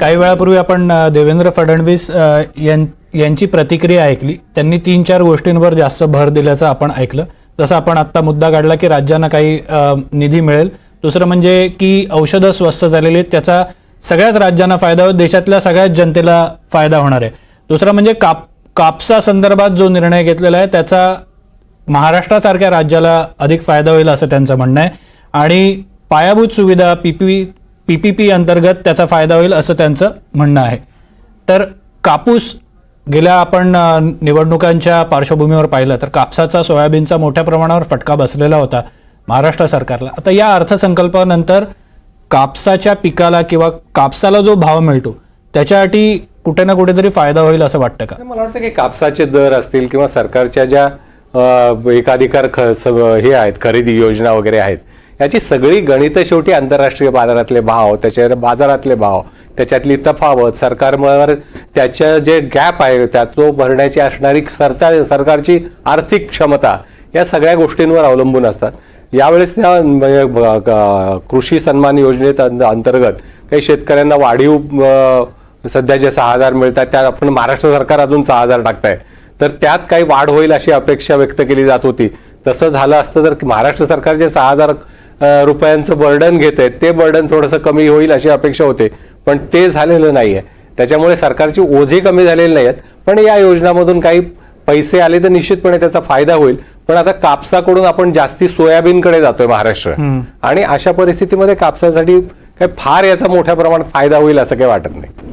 काही वेळापूर्वी आपण देवेंद्र फडणवीस यां- यांची प्रतिक्रिया ऐकली. त्यांनी तीन चार गोष्टींवर जास्त भर दिल्याचं आपण ऐकलं. जसं आपण आत्ता मुद्दा काढला की राज्यांना काही निधी मिळेल. दुसरं म्हणजे की औषधं स्वस्त झालेली आहेत. त्याचा सगळ्याच राज्यांना फायदा होईल. देशातल्या सगळ्याच जनतेला फायदा होणार आहे. दुसरं म्हणजे काप कापसा संदर्भात जो निर्णय घेतलेला आहे त्याचा महाराष्ट्रासारख्या राज्याला अधिक फायदा होईल असं त्यांचं म्हणणं आहे. आणि पायाभूत सुविधा पीपी पीपीपी अंतर्गत त्याचा फायदा होईल असं त्यांचं म्हणणं आहे. तर कापूस गेल्या आपण निवडणुकांच्या पार्श्वभूमीवर पाहिलं तर कापसाचा सोयाबीनचा मोठ्या प्रमाणावर फटका बसलेला होता महाराष्ट्र सरकारला. आता या अर्थसंकल्पानंतर कापसाच्या पिकाला किंवा कापसाला जो भाव मिळतो त्याच्यासाठी कुठे ना कुठेतरी फायदा होईल असं वाटतं का? मला वाटतं की कापसाचे दर असतील किंवा सरकारच्या ज्या एकाधिकार ख हे आहेत खरेदी योजना वगैरे आहेत याची सगळी गणितं शेवटी आंतरराष्ट्रीय बाजारातले भाव त्याच्या बाजारातले भाव त्याच्यातली तफावत सरकारवर त्याच्या जे गॅप आहे त्या तो भरण्याची असणारी सरकार सरकारची आर्थिक क्षमता या सगळ्या गोष्टींवर अवलंबून असतात. यावेळेस त्या म्हणजे कृषी सन्मान योजनेत अंतर्गत काही शेतकऱ्यांना वाढीव सध्या जे सहा हजार मिळतात त्यात आपण महाराष्ट्र सरकार अजून सहा हजार टाकताय. तर त्यात काही वाढ होईल अशी अपेक्षा व्यक्त केली जात होती. तसं झालं असतं तर महाराष्ट्र सरकार जे सहा हजार रुपयांचं बर्डन घेत आहे ते बर्डन थोडंसं कमी होईल अशी अपेक्षा होते. पण ते झालेलं नाहीये. त्याच्यामुळे सरकारची ओझे कमी झालेली नाही आहेत पण या योजनामधून काही पैसे आले तर निश्चितपणे त्याचा फायदा होईल. पण आता कापसाकडून आपण जास्ती सोयाबीनकडे जातोय महाराष्ट्र. आणि अशा परिस्थितीमध्ये कापसासाठी काही फार याचा मोठ्या प्रमाणात फायदा होईल असं काही वाटत नाही.